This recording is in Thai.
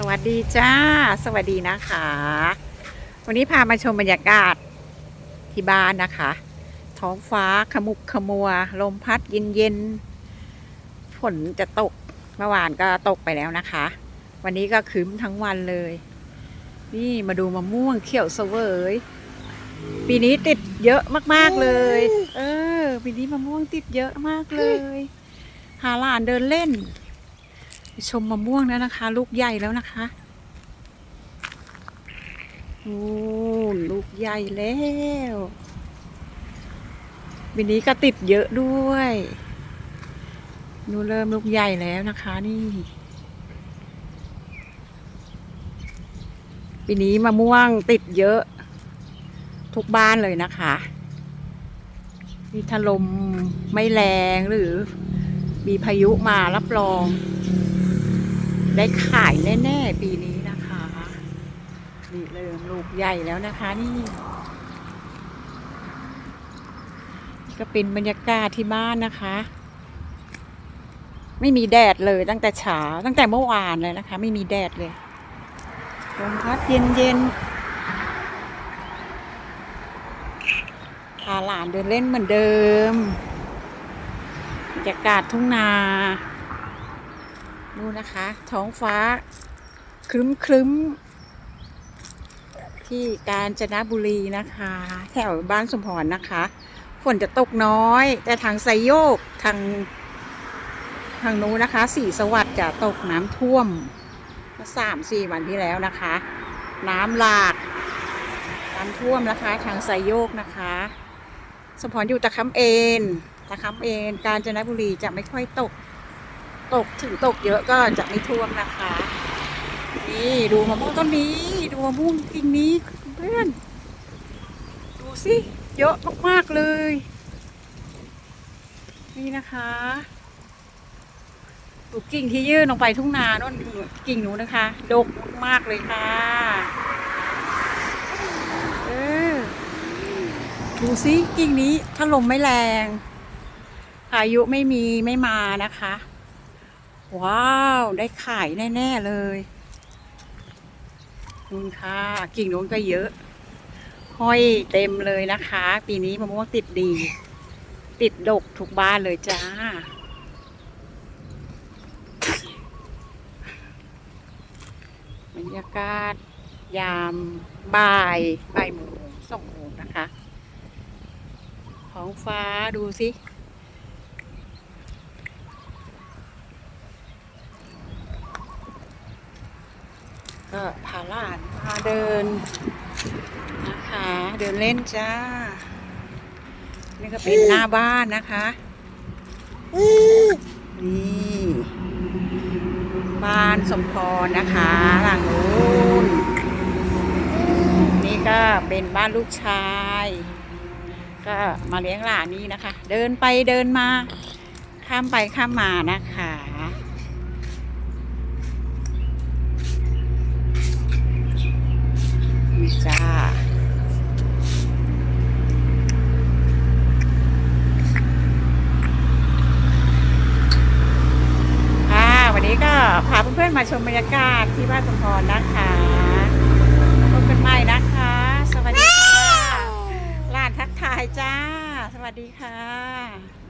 สวัสดีจ้า สวัสดีนะคะ วันนี้พามาชมบรรยากาศที่บ้านนะคะ ท้องฟ้าขมุกขมัว ลมพัดเย็นเย็นๆฝนจะตกเมื่อวานก็ตกไปแล้วนะคะ วันนี้ก็คืมทั้งวันเลย นี่มาดูมะม่วงเขียวเสวย ปีนี้ติดเยอะมากๆเลย เออ ปีนี้มะม่วงติดเยอะมากเลย หาหลานเดินเล่น ชมมะม่วงแล้วนะคะ ลูกใหญ่แล้วนะคะโอ้ลูกใหญ่แล้ววันนี้ก็ติดเยอะด้วยนูเริ่มลูกใหญ่แล้วนะคะนี่ปีนี้มะม่วงติดเยอะ ทุกบ้านเลยนะคะมีถลมไม่แรงหรือ มีพายุมารับรอง ได้ขายแน่ๆปีนี้นะคะนี่เริ่มลูกใหญ่แล้วนะคะนี่ก็เป็นบรรยากาศที่บ้านนะคะ ไม่มีแดดเลยตั้งแต่เช้าตั้งแต่เมื่อวานเลยนะคะ ไม่มีแดดเลยลมพัดเย็นๆพาหลานเดินเล่นเหมือนเดิมบรรยากาศทุ่งนา ดูนะคะ ท้องฟ้าครึ้มครึ้มที่กาญจนบุรีนะคะ แถวบ้านสมพรนะคะ ฝนจะตกน้อย แต่ทางไซโยกทางทางนู้นนะคะ สีสวัสดิ์จะตกน้ำท่วมเมื่อสามสี่วันที่แล้วนะคะ น้ำหลากน้ำท่วมนะคะ ทางไซโยกนะคะ สมพรอยู่ตะคำเอนตะคำเอนกาญจนบุรีจะไม่ค่อยตก ตกถึงตกเยอะก็จะไม่ท่วมนะคะ นี่ดูมะม่วงต้นนี้ ดูมะม่วงกิ่งนี้เพื่อน ดูสิ เยอะมากๆเลย นี่นะคะดูกิ่งที่ยื่นลงไปทุ่งนาโน่นกิ่งหนูนะคะ ดกมากๆเลยค่ะ เออ ดูสิกิ่งนี้ถ้าลมไม่แรงพายุไม่มีไม่มานะคะ ว้าว ได้ขายแน่ ๆ เลยนู่นค่ะ กิ่งนู้นก็เยอะ ห้อยเต็มเลยนะคะ ปีนี้มะม่วงติดดี ติดดกทุกบ้านเลยจ้า บรรยากาศ ยามบ่ายบ่ายโมงสองโมงนะคะท้องฟ้าดูสิ ก็พาหลานพาเดินนะคะ เดินเล่นจ้า นี่ก็เป็นหน้าบ้านนะคะ นี่บ้านสมพรนะคะหลังนู้นนี่ก็เป็นบ้านลูกชาย ก็มาเลี้ยงหลานนี่นะคะ เดินไปเดินมา ข้ามไปข้ามมานะคะ นี่จ้า ค่ะ วั นนี้ก็พาเพื่อนๆมาชมบรรยากาศที่บ้านสมพรนะคะพบกันใหม่นะคะ สวัสดีค่ะหลานทักทายจ้า สวัสดีค่ะ